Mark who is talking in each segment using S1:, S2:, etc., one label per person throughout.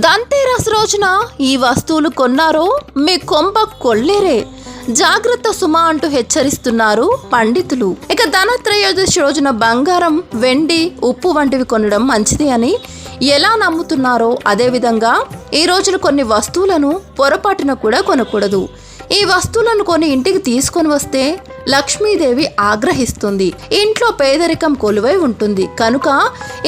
S1: దంతేరస్ రోజున ఈ వస్తువులు కొన్నారో మీ కొంప కొల్లేరే. జాగ్రత్త సుమ అంటూ హెచ్చరిస్తున్నారు పండితులు. ఇక ధనత్రయోదశి రోజున బంగారం వెండి ఉప్పు వంటివి కొనడం మంచిది అని ఎలా నమ్ముతున్నారో అదేవిధంగా ఈ రోజున కొన్ని వస్తువులను పొరపాటున కూడా కొనకూడదు. ఈ వస్తువులను కొని ఇంటికి తీసుకొని వస్తే లక్ష్మీదేవి ఆగ్రహిస్తుంది. ఇంట్లో పేదరికం కొలువై ఉంటుంది. కనుక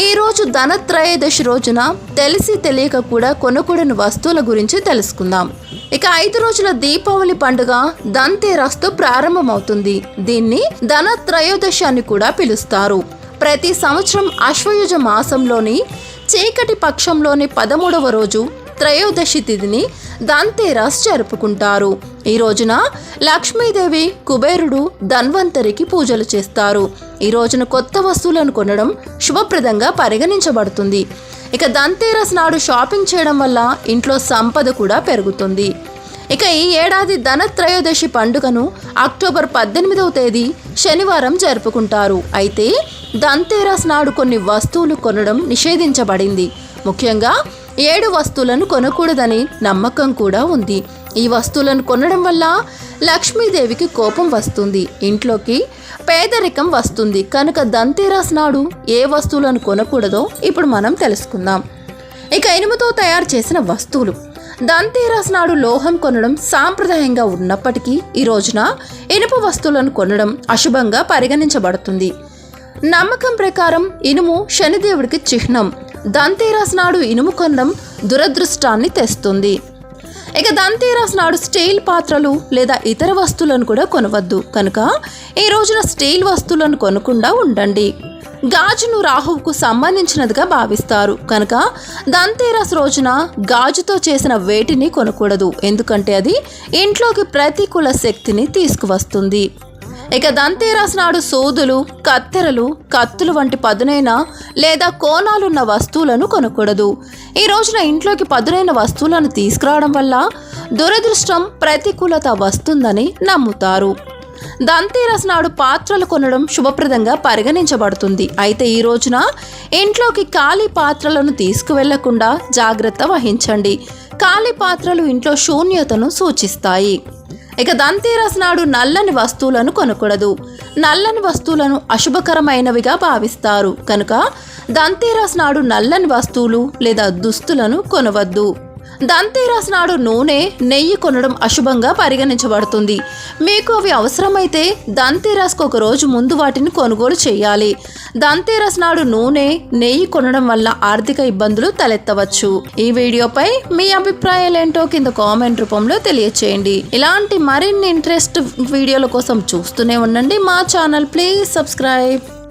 S1: ఈరోజు ధనత్రయోదశి రోజున తెలిసి తెలియక కూడా కొనకూడని వస్తువుల గురించి తెలుసుకుందాం. ఇక ఐదు రోజుల దీపావళి పండుగ దంతేరస్తో ప్రారంభమవుతుంది. దీన్ని ధనత్రయోదశి అని కూడా పిలుస్తారు. ప్రతి సంవత్సరం అశ్వయుజ మాసంలోని చీకటి పక్షంలోని పదమూడవ రోజు త్రయోదశి తిథిని దంతేరాస్ జరుపుకుంటారు. ఈ రోజున లక్ష్మీదేవి కుబేరుడు ధన్వంతరికి పూజలు చేస్తారు. ఈ రోజున కొత్త వస్తువులను కొనడం శుభప్రదంగా పరిగణించబడుతుంది. ఇక దంతేరస్ నాడు షాపింగ్ చేయడం వల్ల ఇంట్లో సంపద కూడా పెరుగుతుంది. ఇక ఈ ఏడాది ధనత్రయోదశి పండుగను అక్టోబర్ పద్దెనిమిదవ తేదీ శనివారం జరుపుకుంటారు. అయితే దంతేరస్ నాడు కొన్ని వస్తువులు కొనడం నిషేధించబడింది. ముఖ్యంగా ఏడు వస్తువులను కొనకూడదని నమ్మకం కూడా ఉంది. ఈ వస్తువులను కొనడం వల్ల లక్ష్మీదేవికి కోపం వస్తుంది. ఇంట్లోకి పేదరికం వస్తుంది. కనుక దంతేరాస్ నాడు ఏ వస్తువులను కొనకూడదో ఇప్పుడు మనం తెలుసుకుందాం. ఇక ఇనుముతో తయారు చేసిన వస్తువులు. దంతేరాస్ నాడు లోహం కొనడం సాంప్రదాయంగా ఉన్నప్పటికీ ఈ రోజున ఇనుప వస్తువులను కొనడం అశుభంగా పరిగణించబడుతుంది. నమ్మకం ప్రకారం ఇనుము శనిదేవుడికి చిహ్నం. దంతేరాస్ నాడు ఇనుము కొనడం దురదృష్టాన్ని తెస్తుంది. ఇక దంతేరాస్ నాడు స్టీల్ పాత్రలు లేదా ఇతర వస్తువులను కూడా కొనవద్దు. కనుక ఈ రోజున స్టీల్ వస్తువులను కొనకుండా ఉండండి. గాజును రాహువుకు సంబంధించినదిగా భావిస్తారు. కనుక దంతేరస్ రోజున గాజుతో చేసిన వేటిని కొనకూడదు. ఎందుకంటే అది ఇంట్లోకి ప్రతికూల శక్తిని తీసుకువస్తుంది. ఇక దంతేరాస్ నాడు సూదులు కత్తెరలు కత్తులు వంటి పదునైన లేదా కోణాలున్న వస్తువులను కొనకూడదు. ఈ రోజున ఇంట్లోకి పదునైన వస్తువులను తీసుకురావడం వల్ల దురదృష్టం ప్రతికూలత వస్తుందని నమ్ముతారు. దంతేరస్ నాడు పాత్రలు కొనడం శుభప్రదంగా పరిగణించబడుతుంది. అయితే ఈ రోజున ఇంట్లోకి ఖాళీ పాత్రలను తీసుకువెళ్ళకుండా జాగ్రత్త వహించండి. ఖాళీ పాత్రలు ఇంట్లో శూన్యతను సూచిస్తాయి. ఇక దంతేరస్ నాడు నల్లని వస్తువులను కొనకూడదు. నల్లని వస్తువులను అశుభకరమైనవిగా భావిస్తారు. కనుక దంతేరస్ నాడు నల్లని వస్తువులు లేదా దుస్తులను కొనవద్దు. దంతేరాస్ నాడు నూనె నెయ్యి కొనడం అశుభంగా పరిగణించబడుతుంది. మీకు అవి అవసరమైతే దంతేరాస్కు ఒక రోజు ముందు వాటిని కొనుగోలు చేయాలి. దంతేరాస్ నాడు నూనె నెయ్యి కొనడం వల్ల ఆర్థిక ఇబ్బందులు తలెత్తవచ్చు. ఈ వీడియోపై మీ అభిప్రాయాలేంటో కింద కామెంట్ రూపంలో తెలియచేయండి. ఇలాంటి మరిన్ని ఇంట్రెస్ట్ వీడియోల కోసం చూస్తూనే ఉండండి. మా ఛానల్ ప్లీజ్ సబ్స్క్రైబ్.